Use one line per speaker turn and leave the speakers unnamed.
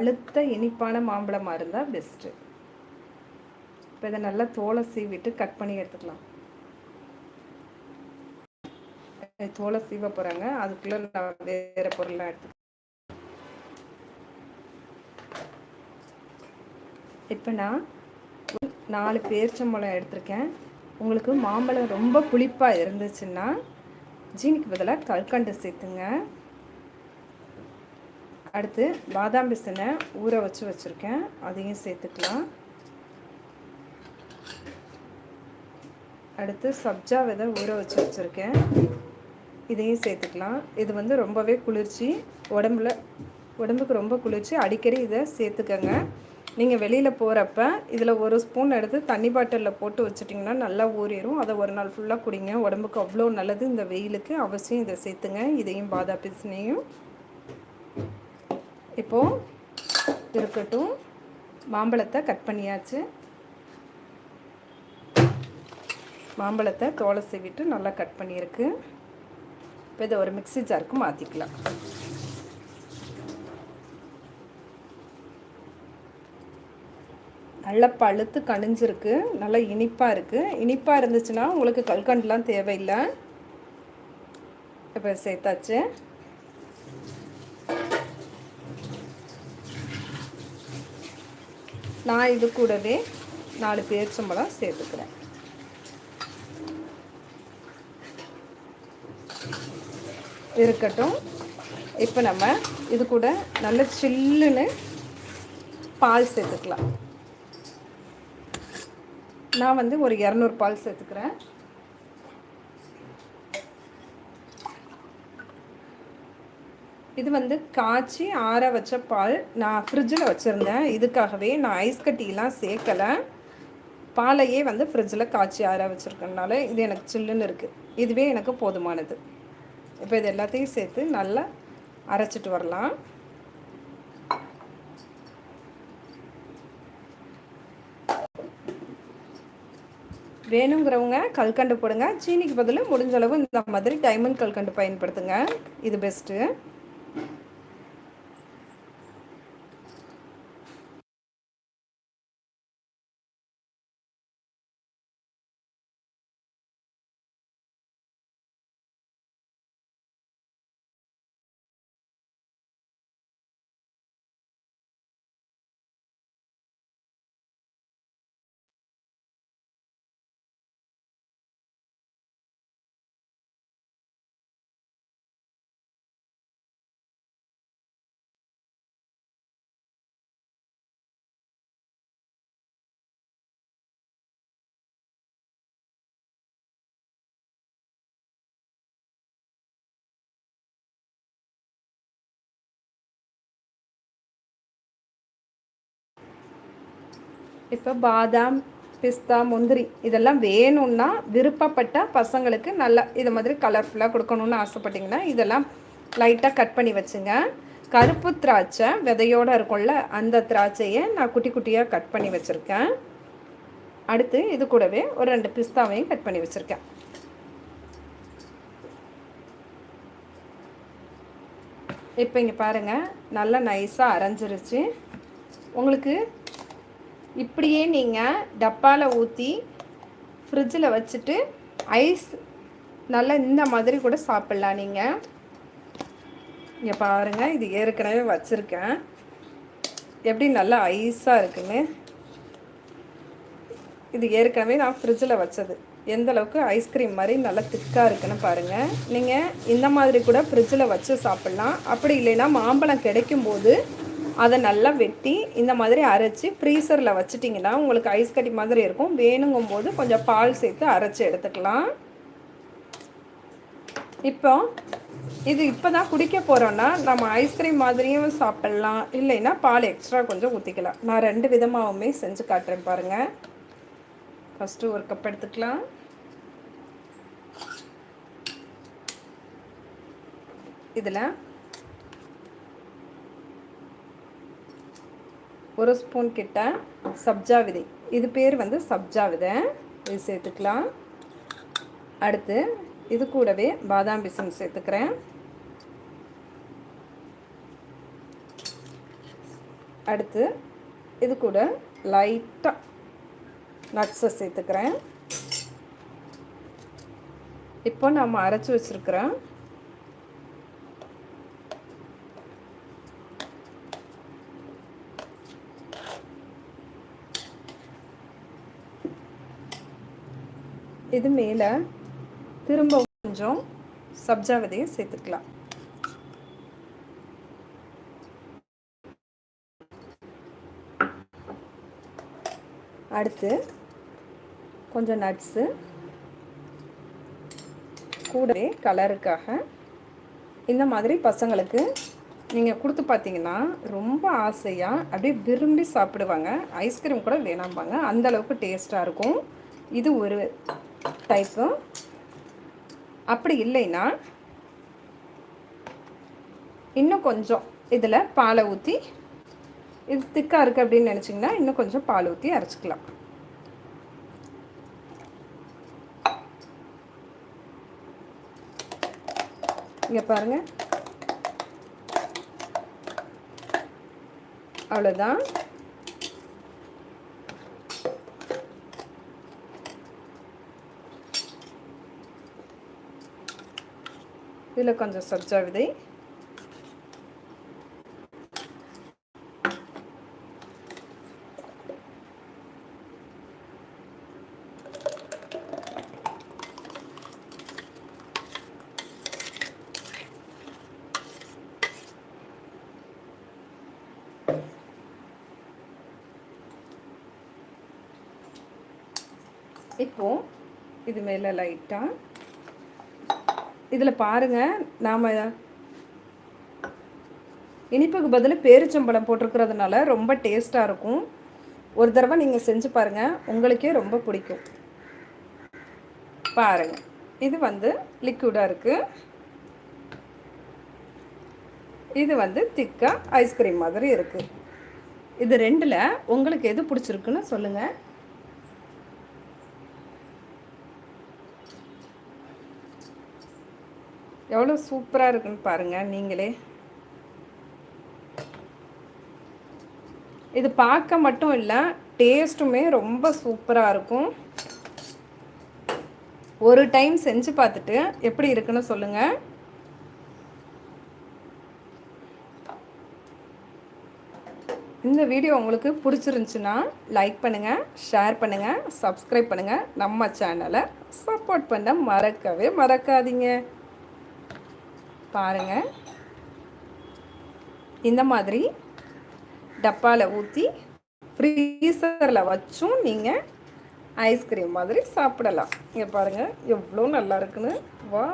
அழுத்த இனிப்பான மாம்பழமாக இருந்தால் பெஸ்ட்டு இப்போ இதை நல்லா தோலை சீவிட்டு கட் பண்ணி எடுத்துக்கலாம். தோலை சீவ போகிறாங்க அதுக்குள்ளே நான் வேறு பொருள்லாம் எடுத்து இப்போ நான் நாலு பேரிச்சம்பழம் எடுத்திருக்கேன். உங்களுக்கு மாம்பழம் ரொம்ப புளிப்பாக இருந்துச்சுன்னா ஜீனிக்கு பதிலாக கல்கண்டு சேர்த்துங்க. அடுத்து பாதாம் பிசினை ஊற வச்சு வச்சுருக்கேன். அதையும் சேர்த்துக்கலாம். அடுத்து சப்ஜா விதை ஊற வச்சு வச்சுருக்கேன். இதையும் சேர்த்துக்கலாம். இது வந்து ரொம்பவே குளிர்ச்சி. உடம்புல உடம்புக்கு ரொம்ப குளிர்ச்சி. அடிக்கடி இதை சேர்த்துக்கங்க. நீங்கள் வெளியில் போகிறப்ப இதில் ஒரு ஸ்பூன் எடுத்து தண்ணி பாட்டிலில் போட்டு வச்சுட்டிங்கன்னா நல்லா ஊறிடும் அதை ஒரு நாள் ஃபுல்லாக குடிங்க. உடம்புக்கு அவ்வளோ நல்லது. இந்த வெயிலுக்கு அவசியம் இதை சேர்த்துங்க. இதையும் பாதா பிசினையும். இப்போது இருக்கட்டும். மாம்பழத்தை கட் பண்ணியாச்சு. மாம்பழத்தை தோலை சீவிட்டு நல்லா கட் பண்ணியிருக்கு. இப்போ இதை ஒரு மிக்சி ஜாருக்கு மாற்றிக்கலாம் நல்லா பழுத்து கணிஞ்சிருக்கு நல்லா இனிப்பாக இருக்குது இனிப்பாக இருந்துச்சுன்னா உங்களுக்கு கல்கண்டுலாம் தேவையில்லை. இப்போ சேர்த்தாச்சு. நான் இது கூடவே நாலு பேரிச்சம்பழம் சேர்த்துக்கிறேன். இருக்கட்டும். இப்போ நம்ம இது கூட நல்ல சில்லுன்னு பால் சேர்த்துக்கலாம். நான் வந்து ஒரு இரநூறு பால் சேர்த்துக்கிறேன். இது வந்து காய்ச்சி ஆற வச்ச பால் நான் ஃப்ரிட்ஜில் வச்சுருந்தேன். இதுக்காகவே நான் ஐஸ் கட்டிலாம் சேர்க்கலை. பாலையே வந்து ஃப்ரிட்ஜில் காய்ச்சி ஆற வச்சுருக்கனால இது எனக்கு சில்லுன்னு இருக்குது இதுவே எனக்கு போதுமானது. இப்போ இது எல்லாத்தையும் சேர்த்து நல்லா அரைச்சிட்டு வரலாம். வேணுங்கிறவங்க கல்கண்டு போடுங்க. சீனிக்கு பதில் முடிஞ்சளவு இந்த மாதிரி டைமண்ட் கல்கண்டு பயன்படுத்துங்க. இது பெஸ்ட்டு இப்போ பாதாம் பிஸ்தா முந்திரி இதெல்லாம் வேணும்னா விருப்பப்பட்ட பசங்களுக்கு நல்லா இது மாதிரி கலர்ஃபுல்லாக கொடுக்கணுன்னு ஆசைப்பட்டிங்கன்னா இதெல்லாம் லைட்டாக கட் பண்ணி வச்சுங்க. கருப்பு திராட்சை விதையோடு இருக்கும்ல அந்த திராட்சையை நான் குட்டி குட்டியாக கட் பண்ணி வச்சுருக்கேன். அடுத்து இது கூடவே ஒரு ரெண்டு பிஸ்தாவையும் கட் பண்ணி வச்சுருக்கேன். இப்போ இங்கே பாருங்கள் நல்லா நைஸாக அரைஞ்சிருச்சு. உங்களுக்கு இப்படியே நீங்கள் டப்பாவில் ஊற்றி ஃப்ரிட்ஜில் வச்சுட்டு ஐஸ் நல்லா இந்த மாதிரி கூட சாப்பிட்லாம் நீங்கள் இங்கே பாருங்கள் இது ஏற்கனவே வச்சுருக்கேன். எப்படி நல்லா ஐஸாக இருக்குன்னு. இது ஏற்கனவே நான் ஃப்ரிட்ஜில் வச்சது. எந்த அளவுக்கு ஐஸ்கிரீம் மாதிரி நல்லா திக்காக இருக்குன்னு பாருங்கள் நீங்கள் இந்த மாதிரி கூட ஃப்ரிட்ஜில் வச்சு சாப்பிட்லாம். அப்படி இல்லைன்னா மாம்பழம் கிடைக்கும்போது அதை நல்லா வெட்டி இந்த மாதிரி அரைச்சி ஃப்ரீசரில் வச்சிட்டிங்கன்னா உங்களுக்கு ஐஸ் கட்டி மாதிரி இருக்கும். வேணுங்கும் போது கொஞ்சம் பால் சேர்த்து அரைச்சி எடுத்துக்கலாம். இப்போ இது இப்போ தான் குடிக்க போகிறோன்னா நம்ம ஐஸ்கிரீம் மாதிரியும் சாப்பிட்லாம். இல்லைன்னா பால் எக்ஸ்ட்ரா கொஞ்சம் ஊற்றிக்கலாம் நான் ரெண்டு விதமாகவுமே செஞ்சு காட்டுறேன் பாருங்கள் ஃபஸ்ட்டு ஒரு கப் எடுத்துக்கலாம். இதில் ஒரு ஸ்பூன் கிட்ட சப்ஜா விதை இது பேர் வந்து சப்ஜா விதை இது சேர்த்துக்கலாம். அடுத்து இது கூடவே பாதாம் பிசம் சேர்த்துக்கிறேன். அடுத்து இது கூட லைட்டாக நட்ஸை சேர்த்துக்கிறேன். இப்போ நம்ம அரைச்சி வச்சுருக்கிறேன் இது மேலே திரும்ப கொஞ்சம் சப்ஜா விதையை சேர்த்துக்கலாம். அடுத்து கொஞ்சம் நட்ஸு கூடவே கலருக்காக இந்த மாதிரி பசங்களுக்கு நீங்கள் கொடுத்து பார்த்தீங்கன்னா ரொம்ப ஆசையாக அப்படியே விரும்பி சாப்பிடுவாங்க. ஐஸ்கிரீம் கூட வேணாம்பாங்க. அந்தளவுக்கு டேஸ்ட்டாக இருக்கும். இது ஒரு டைப்பு அப்படி இல்லைன்னா இன்னும் கொஞ்சம் இதில் பாலை ஊற்றி இது திக்காக இருக்குது அப்படின்னு நினச்சிங்கன்னா இன்னும் கொஞ்சம் பால் ஊற்றி அரைச்சிக்கலாம். இங்கே பாருங்கள் அவ்வளோதான் இதில் கொஞ்சம் சப்ஜா விதை இப்போது இது மேலே லைட்டாக இதில் பாருங்கள் நாம் இனிப்புக்கு பதில் பேரிச்சம்பழம் போட்டிருக்கிறதுனால ரொம்ப டேஸ்ட்டாக இருக்கும். ஒரு தடவை நீங்கள் செஞ்சு பாருங்கள் உங்களுக்கே ரொம்ப பிடிக்கும். பாருங்கள் இது வந்து லிக்விடாக இருக்குது இது வந்து திக்காக ஐஸ்கிரீம் மாதிரி இருக்குது இது ரெண்டில் உங்களுக்கு எது பிடிச்சிருக்குன்னு சொல்லுங்கள் எவ்வளோ சூப்பராக இருக்குன்னு பாருங்கள் நீங்களே. இது பார்க்க மட்டும் இல்லை டேஸ்ட்டுமே ரொம்ப சூப்பராக இருக்கும். ஒரு டைம் செஞ்சு பார்த்துட்டு எப்படி இருக்குன்னு சொல்லுங்கள் இந்த வீடியோ உங்களுக்கு பிடிச்சிருந்துச்சுன்னா லைக் பண்ணுங்கள் ஷேர் பண்ணுங்கள் சப்ஸ்கிரைப் பண்ணுங்கள் நம்ம சேனலை சப்போர்ட் பண்ண மறக்கவே மறக்காதீங்க. பாருங்கள் இந்த மாதிரி டப்பாவில் ஊற்றி ஃப்ரீசரில் வச்சும் நீங்கள் ஐஸ்கிரீம் மாதிரி சாப்பிடலாம். இங்கே பாருங்கள் எவ்வளோ நல்லா இருக்குன்னு. வா